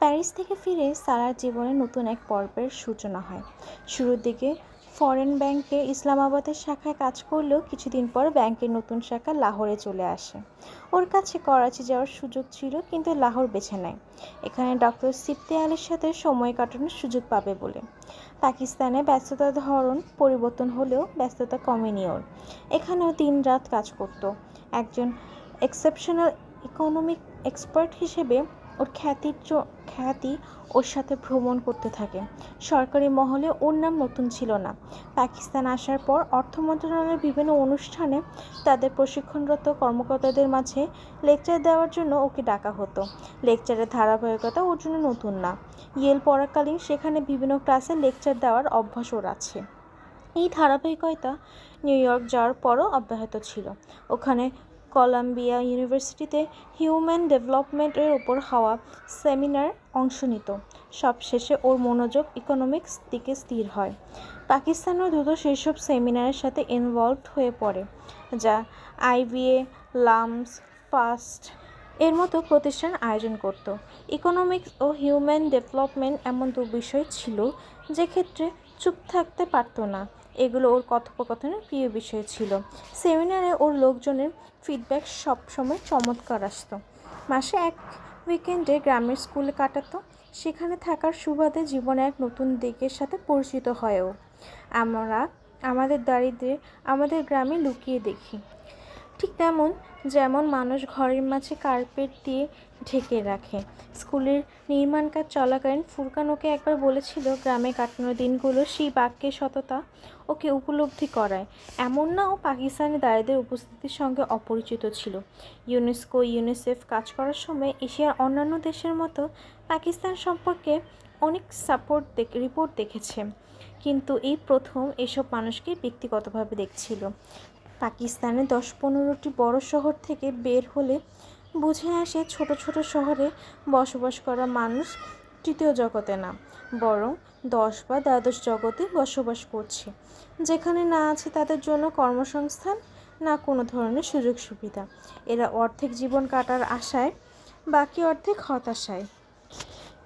Paris থেকে ফিরে সারার জীবনে নতুন এক পর্বের সূচনা হয়। শুরুর দিকে ফরেন ব্যাংকে ইসলামাবাদের শাখায় কাজ করলেও কিছুদিন পর ব্যাংকের নতুন শাখা লাহোরে চলে আসে। ওর কাছে করাচি যাওয়ার সুযোগ ছিল, কিন্তু লাহোর বেছে নেয়। এখানে ডক্টর সিপ্তে আলীর সাথে সময় কাটানোর সুযোগ পাবে বলে। পাকিস্তানে ব্যস্ততার ধরন পরিবর্তন হলেও ব্যস্ততা কমেনি ওর। এখানেও দিন রাত কাজ করত। একজন এক্সেপশনাল ইকোনমিক এক্সপার্ট হিসেবে ওর খ্যাতির খ্যাতি ওর সাথে ভ্রমণ করতে থাকে। সরকারি মহলে ওর নাম নতুন ছিল না। পাকিস্তান আসার পর অর্থ মন্ত্রণালয়ের বিভিন্ন অনুষ্ঠানে তাদের প্রশিক্ষণরত কর্মকর্তাদের মাঝে লেকচার দেওয়ার জন্য ওকে ডাকা হতো। লেকচারের ধারাবাহিকতা ওর জন্য নতুন না। ইয়েল পড়াকালীন সেখানে বিভিন্ন ক্লাসে লেকচার দেওয়ার অভ্যাস ওর আছে। এই ধারাবাহিকতা নিউ ইয়র্ক যাওয়ার পরও অব্যাহত ছিল। ওখানে কলাম্বিয়া ইউনিভার্সিটিতে হিউম্যান ডেভেলপমেন্টের ওপর হওয়া সেমিনার অংশ নিত। সবশেষে ওর মনোযোগ ইকোনমিক্স দিকে স্থির হয়। পাকিস্তানও দ্রুত সেসব সেমিনারের সাথে ইনভলভড হয়ে পড়ে, যা আইবিএ লামস, ফাস্ট এর মতো প্রতিষ্ঠান আয়োজন করত। ইকোনমিক্স ও হিউম্যান ডেভেলপমেন্ট এমন দু বিষয় ছিল যে ক্ষেত্রে চুপ থাকতে পারতো না। এগুলো ওর কথোপকথনের প্রিয় বিষয় ছিল। সেমিনারে ওর লোকজনের ফিডব্যাক সবসময় চমৎকার আসতো। মাসে এক উইকেন্ডে গ্রামের স্কুলে কাটাতো। সেখানে থাকার সুবাদে জীবনে এক নতুন দিকের সাথে পরিচিত হয়েও আমরা আমাদের দারিদ্রে আমাদের গ্রামে লুকিয়ে দেখি। ঠিক তেমন যেমন মানুষ ঘরের মাঝে কার্পেট দিয়ে ঢেকে রাখে। স্কুলের নির্মাণ কাজ চলাকালীন ফুরকান ওকে একবার বলেছিল, গ্রামে কাটানোর দিনগুলো সেই বাক্যের সততা ওকে উপলব্ধি করায়। এমন না ও পাকিস্তানি দারিদ্রের উপস্থিতির সঙ্গে অপরিচিত ছিল। ইউনেস্কো, ইউনিসেফ কাজ করার সময় এশিয়ার অন্যান্য দেশের মতো পাকিস্তান সম্পর্কে অনেক সাপোর্ট রিপোর্ট দেখেছে। কিন্তু এই প্রথম এসব মানুষকে ব্যক্তিগতভাবে দেখছিল। পাকিস্তানে দশ পনেরোটি বড় শহর থেকে বের হলে বুঝে আসে ছোট ছোট শহরে বসবাস করা মানুষ তৃতীয় জগতে না, বরং দশ বা দ্বাদশ জগতে বসবাস করছে। যেখানে না আছে তাদের জন্য কর্মসংস্থান, না কোনো ধরনের সুযোগ সুবিধা। এরা অর্ধেক জীবন কাটার আশায়, বাকি অর্ধেক হতাশায়।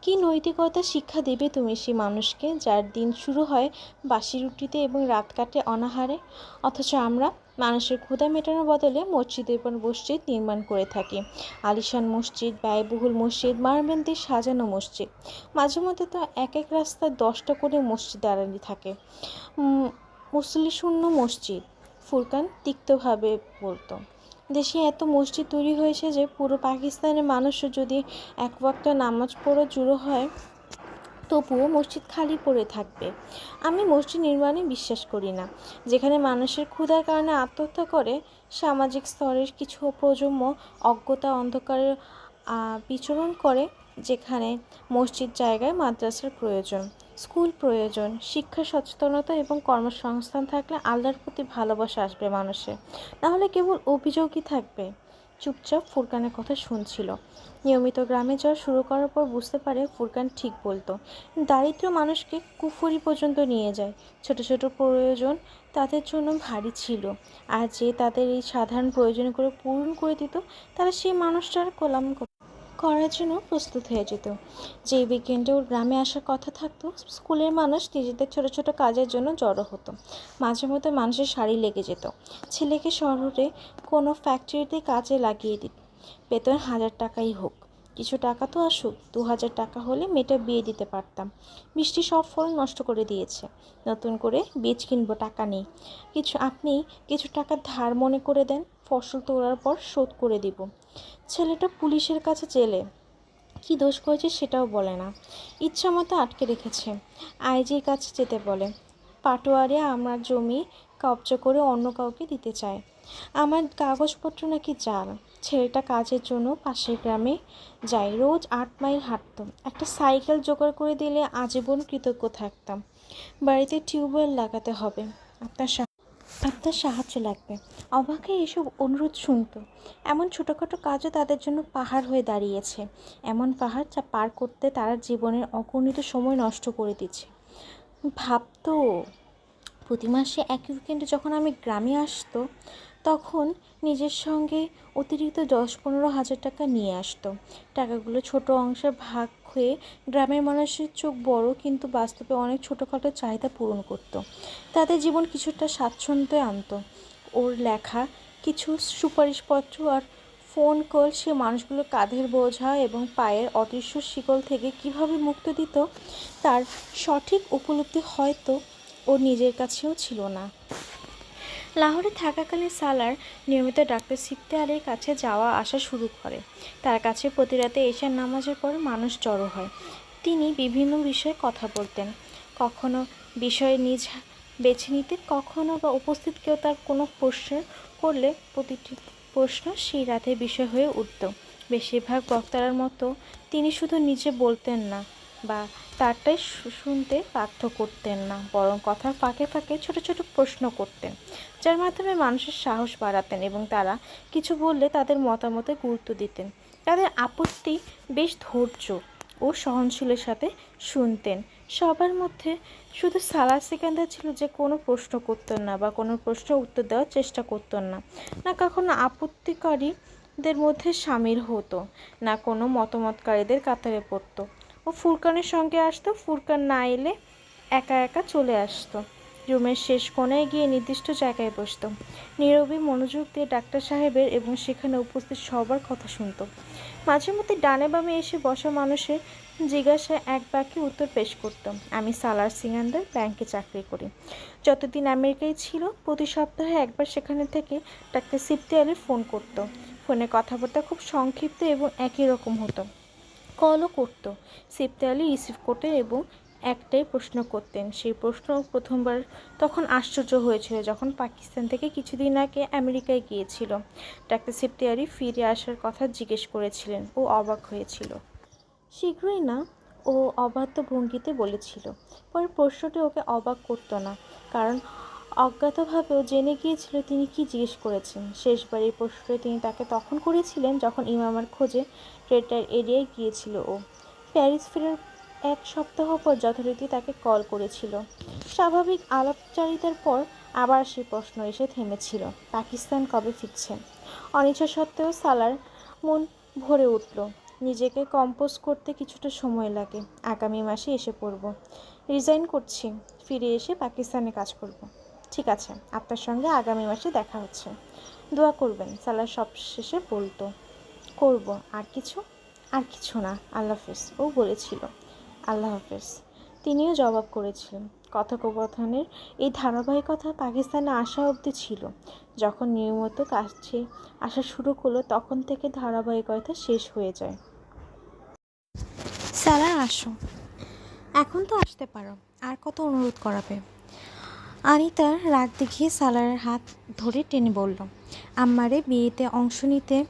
কি নৈতিকতা শিক্ষা দেবে তুমি সেই মানুষকে যার দিন শুরু হয় বাসি রুটিতে এবং রাত কাটে অনাহারে? অথচ আমরা মানুষের ক্ষুধা মেটানোর বদলে মসজিদের পর মসজিদ নির্মাণ করে থাকি। আলিশান মসজিদ ব্যয়বহুল মসজিদ মারবেন দিয়ে সাজানো মসজিদ। মাঝে মধ্যে তো এক এক রাস্তায় দশটা করে মসজিদ দাঁড়ানি থাকে। উম, মুসলি শূন্য মসজিদ ফুরকান তিক্তভাবে বলতো। দেশে এত মসজিদ তৈরি হয়েছে যে পুরো পাকিস্তানের মানুষও যদি এক ওয়াক্ত নামাজ পড়ে জুড়ো হয় তবুও মসজিদ খালি পড়ে থাকবে। আমি মসজিদ নির্মাণে বিশ্বাস করি না। যেখানে মানুষের ক্ষুধার কারণে আত্মহত্যা করে, সামাজিক স্তরের কিছু প্রজন্ম অজ্ঞতা অন্ধকারের বিচরণ করে, যেখানে মসজিদ জায়গায় মাদ্রাসার প্রয়োজন, স্কুল প্রয়োজন, শিক্ষা সচেতনতা এবং কর্মসংস্থান থাকলে আল্লাহর প্রতি ভালোবাসা আসবে মানুষের। নাহলে কেবল অভিযোগই থাকবে। চুপচাপ ফুরকানের কথা শুনছিল। নিয়মিত গ্রামে যাওয়া শুরু করার পর বুঝতে পারে ফুরকান ঠিক বলতো। দারিদ্র মানুষকে কুফুরি পর্যন্ত নিয়ে যায়। ছোট ছোট প্রয়োজন তাদের জন্য ভারী ছিল। আর যে তাদের এই সাধারণ প্রয়োজনগুলো পূরণ করে দিত, তারা সেই মানুষটার কলাম করার জন্য প্রস্তুত হয়ে যেত। যে উইকেন্ডে ওর গ্রামে আসার কথা থাকতো, স্কুলের মানুষ নিজেদের ছোট ছোট কাজের জন্য জড়ো হতো। মাঝে মধ্যে মানুষের শাড়ি লেগে যেত। ছেলেকে শহরে কোনো ফ্যাক্টরিতে কাজে লাগিয়ে দিত বেতন হাজার টাকাই হোক। কিছু টাকা তো আসুক, দু হাজার টাকা হলে মেয়েটা বিয়ে দিতে পারতাম। বৃষ্টি সব ফল নষ্ট করে দিয়েছে। নতুন করে বীজ কিনবো টাকা নেই। কিছু, আপনি কিছু টাকা ধার মনে করে দেন, ফসল তোলার পর শোধ করে দিব। ছেলেটা পুলিশের কাছে জেলে কি দোষ করেছে সেটাও বলে না। ইচ্ছা মতো আটকে রেখেছে। আইজির কাছে যেতে বলে। পাটোয়ারে আমার জমি কবজা করে অন্য কাউকে দিতে চায়। আমার কাগজপত্র নাকি জাল। ছেলেটা কাজের জন্য পাশের গ্রামে যায়। রোজ আট মাইল হাঁটতাম। একটা সাইকেল জোগাড় করে দিলে আজীবন কৃতজ্ঞ থাকতাম। বাড়িতে টিউবওয়েল লাগাতে হবে। আপনার আপনার সাহায্য লাগবে। অবাকে এসব অনুরোধ শুনতো। এমন ছোটোখাটো কাজও তাদের জন্য পাহাড় হয়ে দাঁড়িয়েছে। এমন পাহাড় যা পার করতে তারা জীবনের অগণিত সময় নষ্ট করে দিচ্ছে। ভাবতো, প্রতি মাসে এক উইকেন্ডে যখন আমি গ্রামে আসতো, তখন নিজের সঙ্গে অতিরিক্ত দশ পনেরো হাজার টাকা নিয়ে আসতো। টাকাগুলো ছোট অংশে ভাগ হয়ে গ্রামের মানুষের চোখ বড় কিন্তু বাস্তবে অনেক ছোটোখাটো চাহিদা পূরণ করতো। তাদের জীবন কিছুটা স্বাচ্ছন্দ্যে আনতো। ওর লেখা, কিছু সুপারিশপত্র আর ফোন কল সে মানুষগুলো কাঁধের বোঝা এবং পায়ের অদৃশ্য শিকল থেকে কীভাবে মুক্ত দিত, তার সঠিক উপলব্ধি হয়তো ওর নিজের কাছেও ছিল না। লাহোরে থাকাকালীন সালার নিয়মিত ডাক্তার সিপ্তে আলীর কাছে যাওয়া আসা শুরু করে। তার কাছে প্রতি রাতে এশার নামাজের পর মানুষ জড়ো হয়। তিনি বিভিন্ন বিষয়ে কথা বলতেন। কখনো বিষয় নিজ বেছে নিতে, কখনো বা উপস্থিত কেউ তার কোনো প্রশ্ন করলে প্রতিটি প্রশ্ন সেই রাতে বিষয় হয়ে উঠত। বেশিরভাগ বক্তারার মতো তিনি শুধু নিজে বলতেন না বা তারটাই শুনতে বাধ্য করতেন না, বরং কথার ফাঁকে ফাঁকে ছোট ছোট প্রশ্ন করতেন, যার মাধ্যমে মানুষের সাহস বাড়াতেন এবং তারা কিছু বললে তাদের মতামতে গুরুত্ব দিতেন। তাদের আপত্তি বেশ ধৈর্য ও সহনশীলের সাথে শুনতেন। সবার মধ্যে শুধু সালাদ সিকান্দার ছিল যে কোনো প্রশ্ন করতেন না বা কোনো প্রশ্ন উত্তর দেওয়ার চেষ্টা করতেন না না কখনো আপত্তিকারীদের মধ্যে সামিল হতো, না কোনো মতামতকারীদের কাতারে পড়তো। ফুরকানের সঙ্গে আসতো, ফুরকান না এলে একা একা চলে আসতো। রুমের শেষ কোণায় গিয়ে নির্দিষ্ট জায়গায় বসতো। নীরবী মনোযোগ দিয়ে ডাক্তার সাহেবের এবং সেখানে উপস্থিত সবার কথা শুনত। মাঝে মধ্যে ডানে বামে এসে বসা মানুষের জিজ্ঞাসা এক বাক্যে উত্তর পেশ করতাম আমি সালার সিঙ্গান্দার, ব্যাংকে চাকরি করি। যতদিন আমেরিকায় ছিল, প্রতি সপ্তাহে একবার সেখানে থেকে ডাক্তার সিপ্তি আলী ফোন করতো। ফোনে কথাবার্তা খুব সংক্ষিপ্ত এবং একই রকম হতো। কলও করতো। সিপ্তে আলী রিসিভ করতেন এবং একটাই প্রশ্ন করতেন। সেই প্রশ্ন প্রথমবার তখন আশ্চর্য হয়েছিল যখন পাকিস্তান থেকে কিছুদিন আগে আমেরিকায় গিয়েছিল। ডাক্তার সিপ্তে আলী ফিরে আসার কথা জিজ্ঞেস করেছিলেন ও অবাক হয়েছিল। শীঘ্রই না, ও অবাধ্য ভঙ্গিতে বলেছিল। পরে প্রশ্নটি ওকে অবাক করতো না, কারণ অজ্ঞাতভাবেও জেনে গিয়েছিল তিনি কি জিজ্ঞেস করেছেন। শেষবার এই প্রশ্নটি তিনি তাকে তখন করেছিলেন যখন ইমামার খোঁজে রেটার এরিয়ায় গিয়েছিল ও। প্যারিস ফেরার এক সপ্তাহ পর যথারীতি তাকে কল করেছিল। স্বাভাবিক আলাপচারিতার পর আবার সেই প্রশ্ন এসে থেমেছিল। পাকিস্তান কবে ফিরছেন অনিচ্ছা সত্ত্বেও সালার মন ভরে উঠল। নিজেকে কম্পোজ করতে কিছুটা সময় লাগে। আগামী মাসে এসে পড়ব। রিজাইন করছি। ফিরে এসে পাকিস্তানে কাজ করব। ঠিক আছে, আপনার সঙ্গে আগামী মাসে দেখা হচ্ছে। দোয়া করবেন, সালার সব শেষে বলতো, করব, আর কিছু? আর কিছু না। আল্লাহ হাফেজ, ও বলেছিল। আল্লাহ হাফেজ, তিনিও জবাব করেছিলেন। কথোপকথনের এই ধারাবাহিকতা পাকিস্তানে আসা অবধি ছিল। যখন নিয়মিত কাছে আসা শুরু করল, তখন থেকে ধারাবাহিকতা শেষ হয়ে যায়। স্যালার আসো। এখন তো আসতে পারো, আর কত অনুরোধ করাবে? আনিতা রাগ দেখিয়ে সালারের হাত ধরে টেনে বলল, আম্মারে, বিয়েতে অংশ নিতে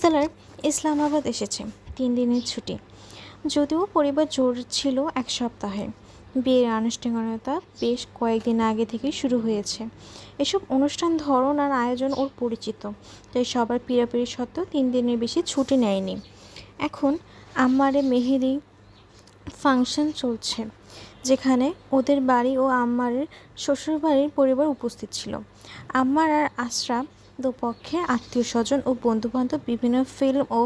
সালার ইসলামাবাদ এসেছে, তিন দিনের ছুটি। যদিও পরিবার জোর ছিল এক সপ্তাহে। বিয়ের আনুষ্ঠানিকতা বেশ কয়েকদিন আগে থেকেই শুরু হয়েছে। এসব অনুষ্ঠান, ধরন আর আয়োজন ওর পরিচিত, তাই সবার পিড়াপিড়ি সত্ত্বেও তিন দিনের বেশি ছুটি নেয়নি। এখন আম্মারে মেহেদি ফাংশন চলছে। যেখানে ওদের বাড়ি ও আম্মারের শ্বশুরবাড়ির পরিবার উপস্থিত ছিল। আম্মার আর আশরাফ দুপক্ষে আত্মীয় স্বজন ও বন্ধুবান্ধব বিভিন্ন ফিল্ম ও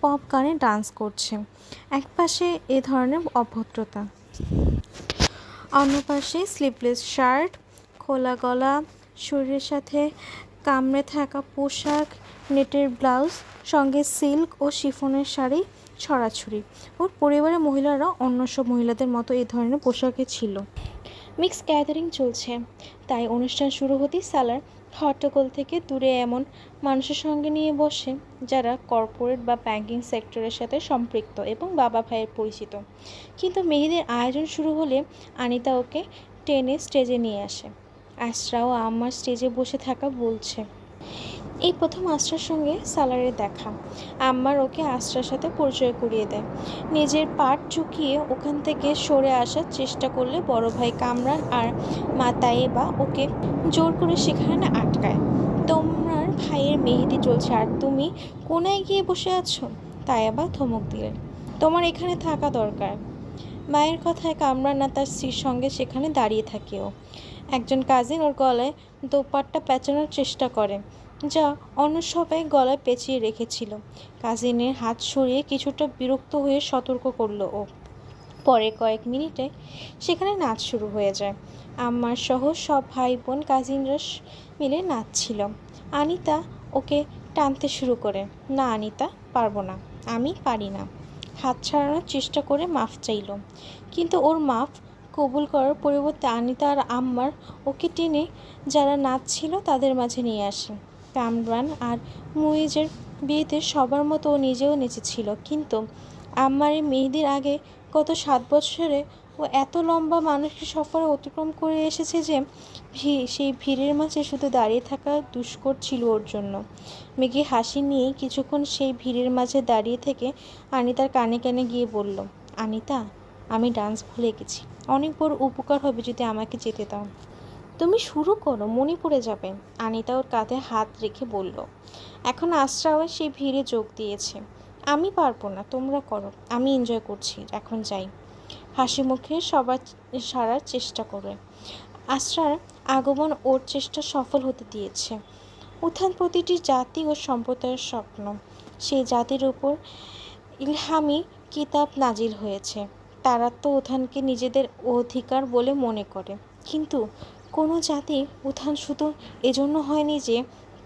পপ গানে ডান্স করছে। এক পাশে এ ধরনের অভদ্রতা। অন্য পাশে স্লিভলেস শার্ট, খোলা গলা, শরীরের সাথে কামড়ে থাকা পোশাক, নেটের ব্লাউজ, সঙ্গে সিল্ক ও শিফনের শাড়ি ছড়াছড়ি। ওর পরিবারের মহিলারা অন্য সব মহিলাদের মতো এই ধরনের পোশাকে ছিল। মিক্স গ্যাদারিং চলছে। তাই অনুষ্ঠান শুরু হতেই সালার হট্টগোল থেকে দূরে এমন মানুষের সঙ্গে নিয়ে বসে, যারা কর্পোরেট বা ব্যাংকিং সেক্টরের সাথে সম্পৃক্ত এবং বাবা ভাইয়ের পরিচিত। কিন্তু মেহেদির আয়োজন শুরু হলে আনিতা ওকে টেনে স্টেজে নিয়ে আসে। আশরাও আমার স্টেজে বসে থাকা বলছে এই প্রথম আশ্রার সঙ্গে সালারের দেখা। আম্মার ওকে আশ্রার সাথে পরিচয় করিয়ে দেয়। নিজের পাট চুকিয়ে ওখান থেকে সরে আসার চেষ্টা করলে বড় ভাই কামরান আর মা তাইবা ওকে জোর করে সেখানে আটকায়। তোমার ভাইয়ের মেহেদি চলছে আর তুমি কোনায় গিয়ে বসে আছো? তাইবা ধমক দিলেন। তোমার এখানে থাকা দরকার। মায়ের কথায় কামরান আর তার স্ত্রীর সঙ্গে সেখানে দাঁড়িয়ে থাকেও একজন কাজিন ওর গলায় দোপাট্টা পেঁচানোর চেষ্টা করে, যা অন্য সবাই গলায় পেঁচিয়ে রেখেছিল। কাজিনের হাত সরিয়ে কিছুটা বিরক্ত হয়ে সতর্ক করল ও। পরে কয়েক মিনিটে সেখানে নাচ শুরু হয়ে যায়। আমার সহ সব ভাই বোন কাজিনরা মিলে নাচছিল। আনিতা ওকে টানতে শুরু করে, না আনিতা, পারব না, আমি পারি না। হাত ছাড়ানোর চেষ্টা করে মাফ চাইলো, কিন্তু ওর মাফ কবুল করার পরিবর্তে আনিতা আর আম্মার ওকে টেনে যারা নাচছিল তাদের মাঝে নিয়ে আসে। কামরান আর মুইজের বিয়েতে সবার মতো ও নিজেও নেচেছিল কিন্তু আম্মার এই মেহেদির আগে গত সাত বছরে ও এত লম্বা মানুষকে সফরে অতিক্রম করে এসেছে যে সেই ভিড়ের মাঝে শুধু দাঁড়িয়ে থাকা দুষ্কর ছিল ওর জন্য। মেঘে হাসি নিয়ে কিছুক্ষণ সেই ভিড়ের মাঝে দাঁড়িয়ে থেকে আনিতার কানে কানে গিয়ে বলল, আনিতা, আমি ডান্স ভুলে গেছি। অনেক বড় উপকার হবে যদি আমাকে যেতে দাও। তুমি শুরু করো পড়ে যাবে। আনিতা ওর কাঁধে হাত রেখে বলল, এখন আশ্রাও সেই ভিড়ে যোগ দিয়েছে। আমি পারব না, তোমরা করো। আমি এনজয় করছি, এখন যাই। হাসি মুখে সবার সারার চেষ্টা করে। আশ্রার আগমন ওর চেষ্টা সফল হতে দিয়েছে। উত্থান প্রতিটি জাতি ও সম্প্রদায়ের স্বপ্ন। সেই জাতির উপর ইলহামি কিতাব নাজিল হয়েছে। তারা তো উত্থানকে নিজেদের অধিকার বলে মনে করে। কিন্তু কোনো জাতি উত্থান শুধু এজন্য হয়নি যে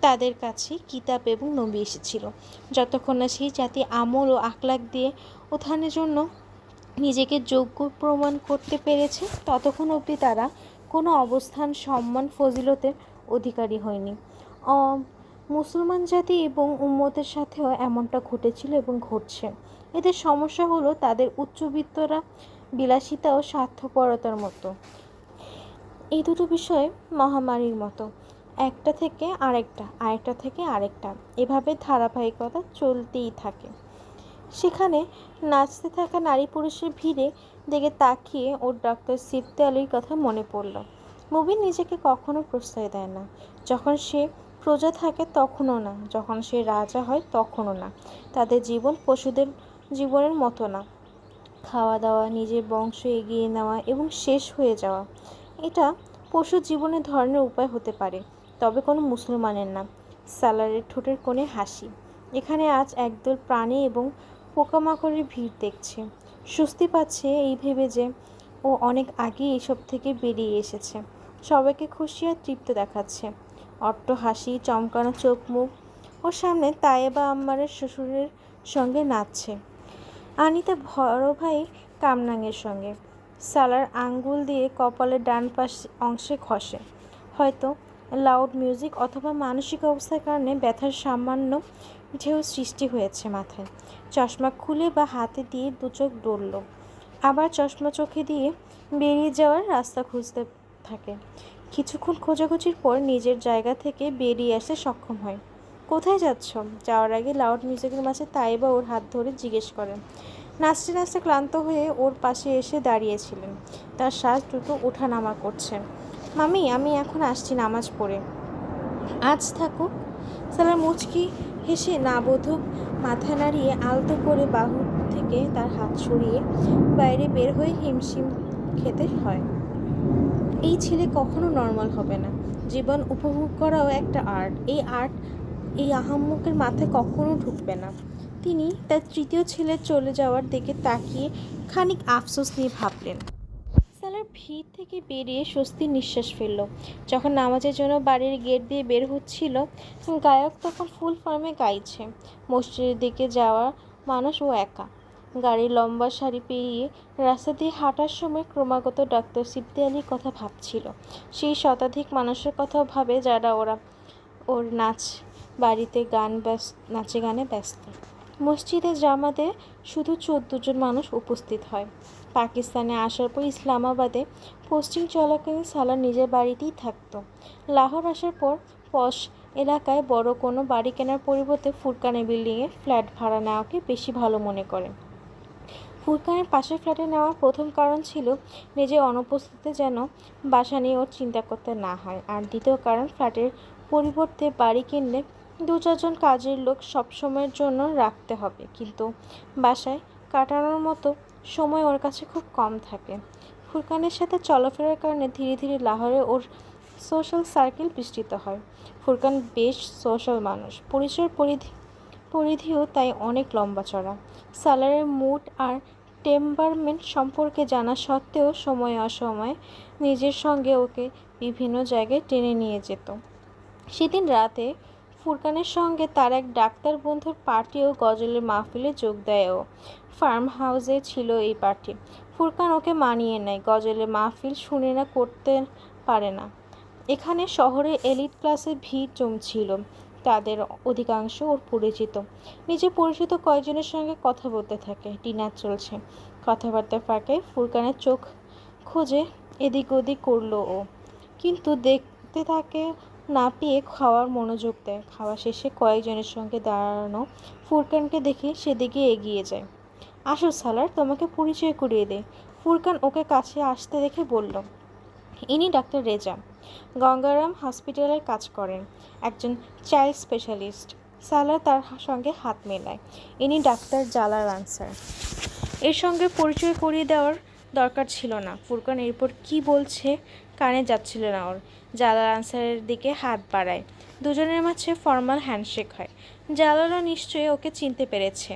তাদের কাছে কিতাব এবং নবী এসেছিল। যতক্ষণ না সেই জাতি আমল ও আখলাক দিয়ে উত্থানের জন্য নিজেকে যোগ্য প্রমাণ করতে পেরেছে, ততক্ষণ অবধি তারা কোনো অবস্থান, সম্মান, ফজিলতের অধিকারী হয়নি। মুসলমান জাতি এবং উম্মতের সাথেও এমনটা ঘটেছিল এবং ঘটছে। এদের সমস্যা হলো তাদের উচ্চবিত্তরা বিলাসিতা ও স্বার্থপরতার মতো। এই দুটো বিষয় মহামারীর মতো। একটা থেকে আরেকটা আরেকটা থেকে আরেকটা। এভাবে ধারাবাহিকতা চলতেই থাকে। সেখানে নাচতে থাকা নারী পুরুষের ভিড়ে দেখে তাকিয়ে ওর ডক্টর সিফতে আলীর কথা মনে পড়ল। মুবিন নিজেকে কখনো প্রশ্রয় দেয় না। যখন সে প্রজা থাকে তখনও না। যখন সে রাজা হয় তখনও না। তাদের জীবন পশুদের জীবনের মতো না। খাওয়া দাওয়া, নিজের বংশ এগিয়ে নেওয়া এবং শেষ হয়ে যাওয়া, এটা পশু জীবনের ধরনের উপায় হতে পারে, তবে কোনো মুসলমানের না। সালারের ঠোঁটের কোণে হাসি, এখানে আজ একদল প্রাণী এবং পোকামাকড়ের ভিড় দেখছে। স্বস্তি পাচ্ছে এই ভেবে যে ও অনেক আগেই এইসব থেকে বেরিয়ে এসেছে। সবাইকে খুশি আর তৃপ্ত দেখাচ্ছে। অট্ট হাসি, চমকানো চোখ মুখ, ওর সামনে তায়েবা আম্মারের শ্বশুরের সঙ্গে নাচছে। আনিতা বড় ভাই কামনাঙের সঙ্গে। সালার আঙ্গুল দিয়ে কপালের ডান পাশ অংশে খসে। হয়তো লাউড মিউজিক অথবা মানসিক অবস্থার কারণে ব্যথার সামান্য ঢেউ সৃষ্টি হয়েছে মাথায়। চশমা খুলে বা হাতে দিয়ে দু চোখ ডলল। আবার চশমা চোখে দিয়ে বেরিয়ে যাওয়ার রাস্তা খুঁজতে থাকে। কিছুক্ষণ খোঁজাখুঁজির পর নিজের জায়গা থেকে বেরিয়ে আসতে সক্ষম হয়। কোথায় যাচ্ছ? যাওয়ার আগে লাউড মিউজিকের মাঝে তাইবা ওর হাত ধরে জিজ্ঞেস করেন নাচতে নাচতে ক্লান্ত হয়ে ওর পাশে এসে দাঁড়িয়েছিলেন। তার শ্বাস দ্রুত ওঠানামা করছে। মামি, আমি এখন আসছি নামাজ পড়ে। আজ থাকুক। সালার মুচকি হেসে না নাবোধক মাথা নাড়িয়ে আলতো করে বাহু থেকে তার হাত সরিয়ে বাইরে বের হয়ে হিমশিম খেতে হয়। এই ছেলে কখনো নর্মাল হবে না। জীবন উপভোগ করাও একটা আর্ট এই আর্ট এই আহাম্মকের মাথায় কখনো ঢুকবে না। তিনি তার তৃতীয় ছেলে চলে যাওয়ার দিকে তাকিয়ে খানিক আফসোস নিয়ে ভাবলেন। সালার ভিড় থেকে বেরিয়ে স্বস্তির নিঃশ্বাস ফেলল। যখন নামাজের জন্য বাড়ির গেট দিয়ে বের হচ্ছিল, গায়ক তখন ফুল ফর্মে গাইছে। মসজিদের দিকে যাওয়া মানুষ ও একা। গাড়ির লম্বা সারি পেরিয়ে রাস্তা দিয়ে হাঁটার সময় ক্রমাগত ডাক্তার সিদ্দি আলীর কথা ভাবছিল। সেই শতাধিক মানুষের কথাও ভাবে যারা ওরা, ওর নাচ বাড়িতে গান ব্যস্ত নাচে গানে ব্যস্ত। মসজিদে জামাতে শুধু চোদ্দ জন মানুষ উপস্থিত হয়। পাকিস্তানে আসার পর ইসলামাবাদে পোস্টিং চলাকালীন সালার নিজের বাড়িতেই থাকতো। লাহোর আসার পর পশ এলাকায় বড় কোনো বাড়ি কেনার পরিবর্তে ফুরকানের বিল্ডিংয়ে ফ্ল্যাট ভাড়া নেওয়াকে বেশি ভালো মনে করে। ফুরকানের পাশের ফ্ল্যাটে নেওয়ার প্রথম কারণ ছিল নিজের অনুপস্থিতিতে যেন বাসা নিয়ে ওর চিন্তা করতে না হয়। আর দ্বিতীয় কারণ, ফ্ল্যাটের পরিবর্তে বাড়ি কিনলে দু চারজন কাজের লোক সবসময়ের জন্য রাখতে হবে। কিন্তু বাসায় কাটানোর মতো সময় ওর কাছে খুব কম থাকে। ফুরকানের সাথে চলাফেরার কারণে ধীরে ধীরে লাহোরে ওর সোশ্যাল সার্কেল বিস্তৃত হয়। ফুরকান বেশ সোশ্যাল মানুষ। পরিচয়ের পরিধি, পরিধিও তাই অনেক লম্বা চড়া। সালারের মুড আর টেম্পারমেন্ট সম্পর্কে জানা সত্ত্বেও সময় অসময়ে নিজের সঙ্গে ওকে বিভিন্ন জায়গায় টেনে নিয়ে যেত। সেদিন রাতে ফুরকানের সঙ্গে তার এক ডাক্তার বন্ধুর পার্টি ও গজলের মাহফিলে যোগ দেয় ও ফার্ম হাউসে ছিল এই পার্টি। ফুরকান ওকে মানিয়ে নেয় গজলের মাহফিল শুনে না করতে পারে না। এখানে শহরে এলিট ক্লাসে ভিড় জমছিল, তাদের অধিকাংশ ওর পরিচিত। নিজে পরিচিত কয়েকজনের সঙ্গে কথা বলতে থাকে, ডিনার চলছে। কথাবার্তা ফাঁকে ফুরকানের চোখ খোঁজে এদিক ওদিক করল ও। কিন্তু দেখতে থাকে না পেয়ে খাওয়ার মনোযোগ দেয়। খাওয়া শেষে কয়েকজনের সঙ্গে দাঁড়ানো ফুরকানকে দেখে সেদিকে এগিয়ে যায়। আসো সালার, তোমাকে পরিচয় করিয়ে দে ফুরকান ওকে কাছে আসতে দেখে বলল, ইনি ডাক্তার রেজা। গঙ্গারাম হসপিটালে কাজ করেন। একজন চাইল্ড স্পেশালিস্ট। সালার তার সঙ্গে হাত মেলায়। ইনি ডাক্তার জালাল আনসার এর সঙ্গে পরিচয় করিয়ে দেওয়ার দরকার ছিল না। ফুরকান এরপর কি বলছে কানে যাচ্ছিল না ওর। জালাল আনসারের দিকে হাত বাড়ায়। দুজনের মাঝে ফর্মাল হ্যান্ডশেক হয়। জালালও নিশ্চয়ই ওকে চিনতে পেরেছে।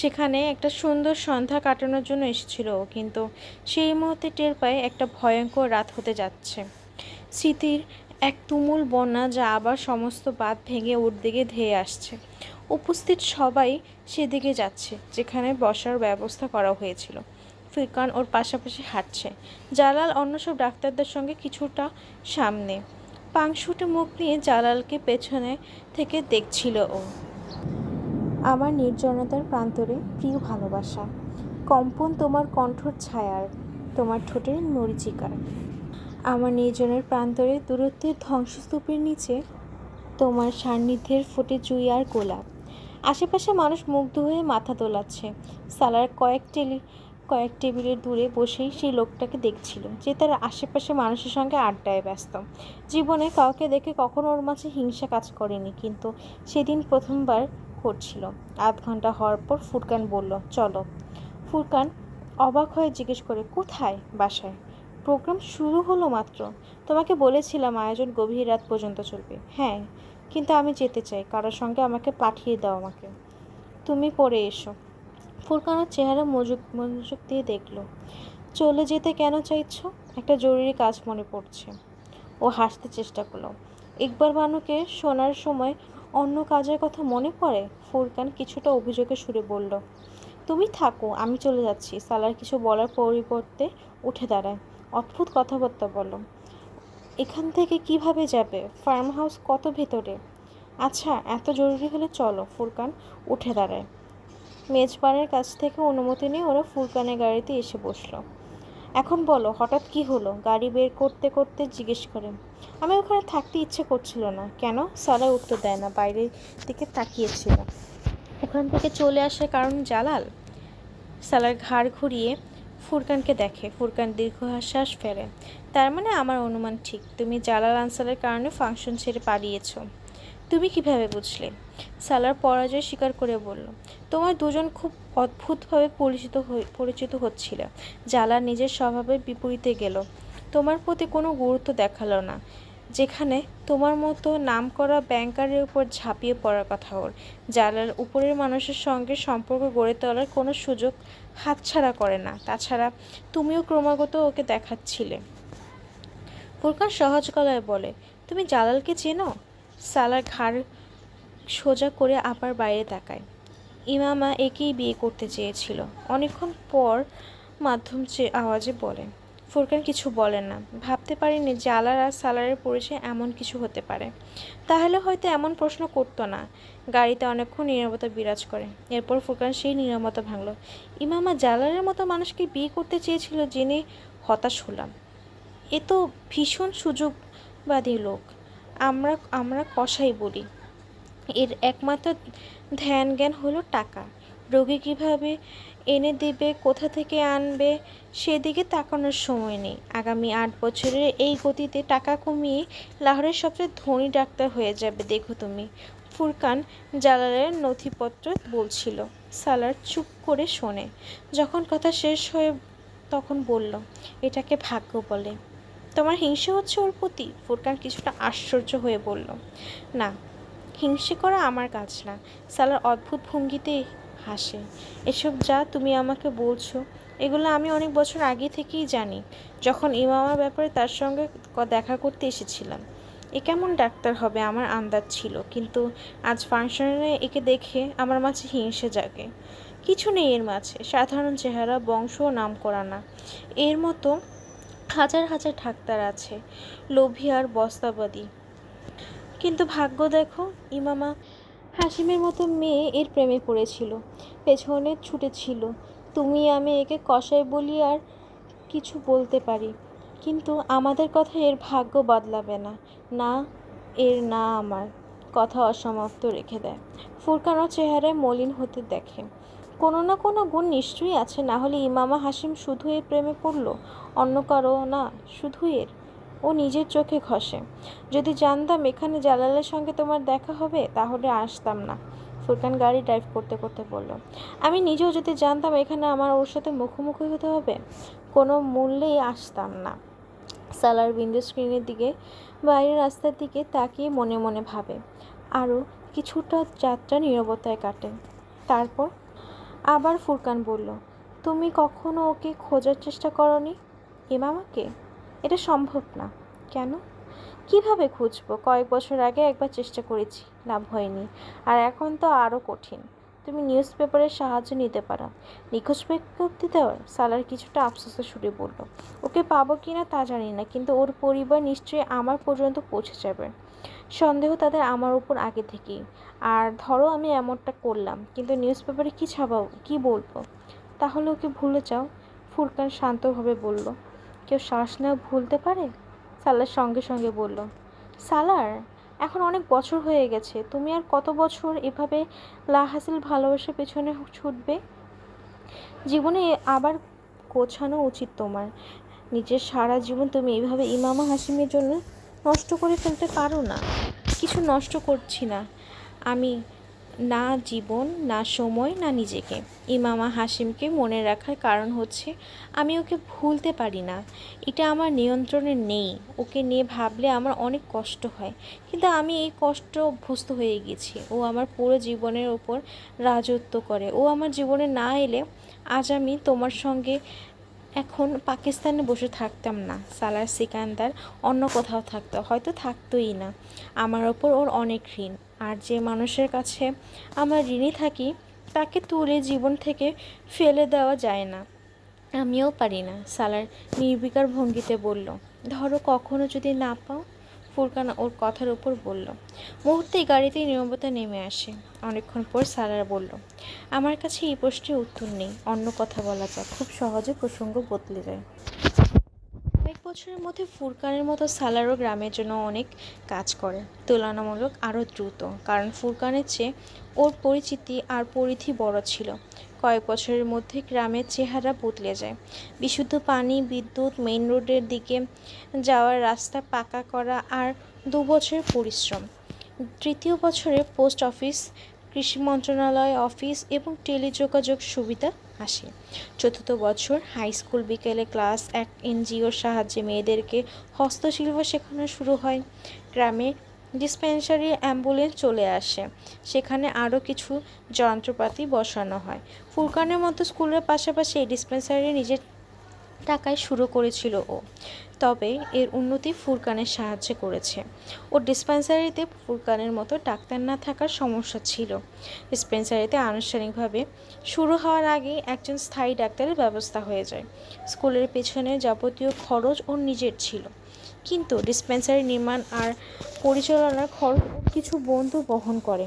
সেখানে একটা সুন্দর সন্ধ্যা কাটানোর জন্য এসেছিল ও, কিন্তু সেই মুহূর্তে টের পায় একটা ভয়ঙ্কর রাত হতে যাচ্ছে। স্মৃতির এক তুমুল বন্যা যা আবার সমস্ত বাঁধ ভেঙে ওর দিকে ধেয়ে আসছে। উপস্থিত সবাই সেদিকে যাচ্ছে, যেখানে বসার ব্যবস্থা করা হয়েছিল। ফিরকান ওর পাশাপাশি হাঁটছে। জালাল অন্য সব ডাক্তারদের সঙ্গে কিছুটা সামনে। পাংশুটে মুখ নিয়ে জালালকে পেছনে থেকে দেখছিল ও। আমার নির্জনতার প্রান্তরে প্রিয় ভালোবাসা। কম্পন তোমার কণ্ঠর ছায়ার, তোমার ঠোঁটের মরিচিকার আমার নির্জনের প্রান্তরে দূরত্বের ধ্বংসস্তূপের নিচে তোমার সান্নিধ্যের ফোটে জুই আর গোলাপ। আশেপাশে মানুষ মুগ্ধ হয়ে মাথা দোলাচ্ছে। সালার কয়েক টেলি কয়েক টেবিলের দূরে বসেই সেই লোকটাকে দেখছিল যে তার আশেপাশে মানুষের সঙ্গে আড্ডায় ব্যস্ত। জীবনে কাউকে দেখে কখনো ওর মাঝে হিংসা কাজ করেনি, কিন্তু সেদিন প্রথমবার করছিল। আধ ঘণ্টা হওয়ার পর ফুরকান বলল, চলো। ফুরকান অবাক হয়ে জিজ্ঞেস করে, কোথায় বাসায়? প্রোগ্রাম শুরু হলো মাত্র। তোমাকে বলেছিলাম আয়োজন গভীর রাত পর্যন্ত চলবে। হ্যাঁ কিন্তু আমি যেতে চাই। কারোর সঙ্গে আমাকে পাঠিয়ে দাও আমাকে। তুমি পরে এসো। ফুরকানোর চেহারা মনোযোগ মনোযোগ দিয়ে দেখল। চলে যেতে কেন চাইছো? একটা জরুরি কাজ মনে পড়ছে। ও হাসতে চেষ্টা করল। ইকবাল বানুকে শোনার সময় অন্য কাজের কথা মনে পড়ে? ফুরকান কিছুটা অভিযোগে সুরে বলল, তুমি থাকো, আমি চলে যাচ্ছি। সালার কিছু বলার পরিবর্তে উঠে দাঁড়ায়। অদ্ভুত কথাবার্তা বলো এখান থেকে কীভাবে যাবে? ফার্ম হাউস কত ভেতরে? আচ্ছা এত জরুরি হলে চলো। ফুরকান উঠে দাঁড়ায়। মেজবানের কাছ থেকে অনুমতি নিয়ে ওরা ফুরকানের গাড়িতে এসে বসল। এখন বলো, হঠাৎ কি হলো? গাড়ি বের করতে করতে জিজ্ঞেস করে। আমি ওখানে থাকতে ইচ্ছে করছিল না। কেন? সারা উত্তর দেয় না, বাইরের দিকে তাকিয়েছিল। ওখান থেকে চলে আসার কারণ জালাল? সালার ঘাড় ঘুরিয়ে ফুরকানকে দেখে। ফুরকান দীর্ঘশ্বাস ফেলে। তার মানে আমার অনুমান ঠিক। তুমি জালাল আনসারের কারণে ফাংশন ছেড়ে পালিয়েছো। তুমি কীভাবে বুঝলে? সালার পরাজয় স্বীকার করে বলল, তোমার দুজন খুব অদ্ভুতভাবে পরিচিত পরিচিত হচ্ছিল। জালা নিজের স্বভাবের বিপরীতে গেল। তোমার প্রতি কোনো গুরুত্ব দেখাল না, যেখানে তোমার মতো নামকরা ব্যাংকারের উপর ঝাঁপিয়ে পড়ার কথা ওর। জালার উপরের মানুষের সঙ্গে সম্পর্ক গড়ে তোলার কোনো সুযোগ হাতছাড়া করে না। তাছাড়া তুমিও ক্রমাগত ওকে দেখাচ্ছিলে। ফুরকান সহজ গলায় বলে, তুমি জালালকে চেনো? সালার ঘাড় সোজা করে আবার বাইরে তাকায়। ইমামা একেই বিয়ে করতে চেয়েছিল। অনেকক্ষণ পর মাধ্যম চে আওয়াজে বলে, ফুরকান কিছু বলে না। ভাবতে পারিনি জালার আর সালারের পরিচয় এমন কিছু হতে পারে। তাহলে হয়তো এমন প্রশ্ন করতো না। গাড়িতে অনেকক্ষণ নীরবতা বিরাজ করে। এরপর ফুরকান সেই নীরবতা ভাঙল। ইমামা জালারের মতো মানুষকে বিয়ে করতে চেয়েছিল জেনে হতাশ হলাম। এ তো ভীষণ সুযোগবাদী লোক। আমরা আমরা কষাই বলি এর একমাত্র ধ্যান জ্ঞান হলো টাকা। রোগী কীভাবে এনে দেবে, কোথা থেকে আনবে, সেদিকে তাকানোর সময় নেই। আগামী আট বছরের এই গতিতে টাকা কমিয়ে লাহোরের সবচেয়ে ধনী ডাক্তার হয়ে যাবে, দেখো তুমি, ফুরকান জালালের নথিপত্র বলছিল। সালার চুপ করে শোনে। যখন কথা শেষ হয়ে, তখন বলল, এটাকে ভাগ্য বলে। তোমার হিংসে হচ্ছে ওর প্রতি? ফুরকান কিছুটা আশ্চর্য হয়ে বলল, না, হিংসে করা আমার কাজ না। সালার অদ্ভুত ভঙ্গিতে হাসে। এসব যা তুমি আমাকে বলছো, এগুলো আমি অনেক বছর আগে থেকেই জানি। যখন ইমামার ব্যাপারে তার সঙ্গে দেখা করতে এসেছিলাম। এ কেমন ডাক্তার হবে আমার আন্দাজ ছিল, কিন্তু আজ ফাংশনে একে দেখে আমার মাঝে হিংসে জাগে। কিছু নেই এর মাঝে, সাধারণ চেহারা, বংশ নাম করা না। এর মতো হাজার হাজার ডাক্তার আছে, লোভী আর বস্তাবাদী। কিন্তু ভাগ্য দেখো, ইমামা হাসিমের মতো মেয়ে এর প্রেমে পড়েছিল, পেছনে ছুটেছিল তুমি আমি একে কষাই বলি আর কিছু বলতে পারি, কিন্তু আমাদের কথা এর ভাগ্য বদলাবে না। না, এর না আমার। কথা অসমাপ্ত রেখে দেয়। ফুরকানোর চেহারায় মলিন হতে দেখে। কোনো না কোনো গুণ নিশ্চয়ই আছে, না হলে ইমামা হাসিম শুধু এর প্রেমে পড়ল, অন্য কারও না শুধু এর। ও নিজের চোখে ঘষে। যদি জানতাম এখানে জালালের সঙ্গে তোমার দেখা হবে, তাহলে আসতাম না। ফুরকান গাড়ি ড্রাইভ করতে করতে বলল, আমি নিজেও যদি জানতাম এখানে আমার ওর সাথে মুখোমুখি হতে হবে, কোনো মূল্যেই আসতাম না। সালার উইন্ডো স্ক্রিনের দিকে, বাইরের রাস্তার দিকে তাকিয়ে মনে মনে ভাবে আরও কিছুটা যাত্রা নীরবতায় কাটে। তারপর আবার ফুরকান বলল, তুমি কখনো ওকে খোঁজার চেষ্টা করনি? ইমামাকে এটা সম্ভব না। কেন? কীভাবে খুঁজবো? কয়েক বছর আগে একবার চেষ্টা করেছি, লাভ হয়নি। আর এখন তো আরও কঠিন। তুমি নিউজ পেপারের সাহায্য নিতে পারো। নিখোঁজ বিজ্ঞপ্তি দেওয়ার সালার কিছুটা আফসোসে সুরে বলল, ওকে পাবো কি না তা জানি না, কিন্তু ওর পরিবার নিশ্চয়ই আমার পর্যন্ত পৌঁছে যাবে। সন্দেহ তাদের আমার উপর আগে থেকেই। আর ধরো আমি এমনটা করলাম, কিন্তু নিউজ পেপারে কী ছাপাবো কী বলব? তাহলে ওকে ভুলে যাও, ফুরকান শান্তভাবে বলল। কেউ শ্বাস নেওয়া ভুলতে পারে? সালার সঙ্গে সঙ্গে বলল। সালার, এখন অনেক বছর হয়ে গেছে, তুমি আর কত বছর এভাবে লাহাসিল ভালোবাসার পেছনে ছুটবে? জীবনে আবার গোছানো উচিত তোমার। নিজের সারা জীবন তুমি এইভাবে ইমামা হাসিমের জন্য নষ্ট করে ফেলতে পারো না। কিছু নষ্ট করছি না। আমি না জীবন, না সময়, না নিজেকে। ইমামা হাসিমকে মনে রাখার কারণ হচ্ছে, আমি ওকে ভুলতে পারি না। এটা আমার নিয়ন্ত্রণে নেই। ওকে নিয়ে ভাবলে আমার অনেক কষ্ট হয়। কিন্তু আমি এই কষ্ট অভ্যস্ত হয়ে গেছি। ও আমার পুরো জীবনের ওপর রাজত্ব করে। ও আমার জীবনে না এলে আজ আমি তোমার সঙ্গে এখন পাকিস্তানে বসে থাকতাম না। সালার সিকান্দার অন্য কোথাও থাকতো, হয়তো থাকতোই না। আমার ওপর ওর অনেক ঋণ। আর যে মানুষের কাছে আমার ঋণই থাকি, তাকে তুলে জীবন থেকে ফেলে দেওয়া যায় না। আমিও পারি না, সালার নির্বিকার ভঙ্গিতে বলল। ধরো কখনো যদি না পাও। ফুরকান ওর কথার উপর বলল মুহূর্তেই গাড়িতে নিয়মতা নেমে আসে। অনেকক্ষণ পর সারারা বলল, আমার কাছে এই প্রশ্নের উত্তর নেই। অন্য কথা বলা যাক খুব সহজে প্রসঙ্গ বদলে যায়। বছরের মধ্যে ফুরকানের মতো সালারও গ্রামের জন্য অনেক কাজ করে। তুলনামূলক আরও দ্রুত, কারণ ফুরকানের চেয়ে ওর পরিচিতি আর পরিধি বড় ছিল। কয়েক বছরের মধ্যে গ্রামের চেহারা বদলে যায়। বিশুদ্ধ পানি, বিদ্যুৎ, মেইন রোডের দিকে যাওয়ার রাস্তা পাকা করা আর দু বছরের পরিশ্রম। তৃতীয় বছরে পোস্ট অফিস, কৃষি মন্ত্রণালয় অফিস এবং টেলিযোগাযোগ সুবিধা আসে চতুর্থ বছর হাই স্কুল বিকেলে ক্লাস এক এনজিওর সাহায্যে মেয়েদেরকে হস্তশিল্প শেখানো শুরু হয়। গ্রামে ডিসপেন্সারি অ্যাম্বুলেন্স চলে আসে। সেখানে আরও কিছু যন্ত্রপাতি বসানো হয়। ফুরকানের মতো স্কুলের পাশাপাশি এই ডিসপেন্সারি নিজের টাকায় শুরু করেছিল ও। তবে এর উন্নতি ফুরকানের সাহায্যে করেছে। ও ডিসপেন্সারিতে ফুরকানের মতো ডাক্তার না থাকার সমস্যা ছিল। ডিসপেন্সারিতে আনুষ্ঠানিকভাবে শুরু হওয়ার আগেই একজন স্থায়ী ডাক্তারের ব্যবস্থা হয়ে যায়। স্কুলের পেছনে যাবতীয় খরচ ওর নিজের ছিল। কিন্তু ডিসপেন্সারি নির্মাণ আর পরিচালনার খরচ কিছু বন্ধু বহন করে।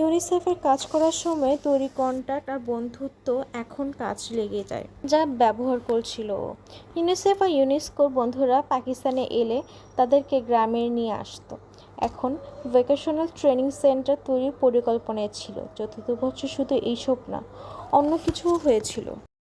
ইউনিসেফের কাজ করার সময় তৈরি কন্ট্যাক্ট আর বন্ধুত্ব এখন কাজ লেগে যায়, যা ব্যবহার করছিল ইউনিসেফ আর ইউনেস্কোর বন্ধুরা পাকিস্তানে এলে তাদেরকে গ্রামে নিয়ে আসতো। এখন ভোকেশনাল ট্রেনিং সেন্টার তৈরির পরিকল্পনায় ছিল। চতুর্থ বছর শুধু এইসব না, অন্য কিছুও হয়েছিল।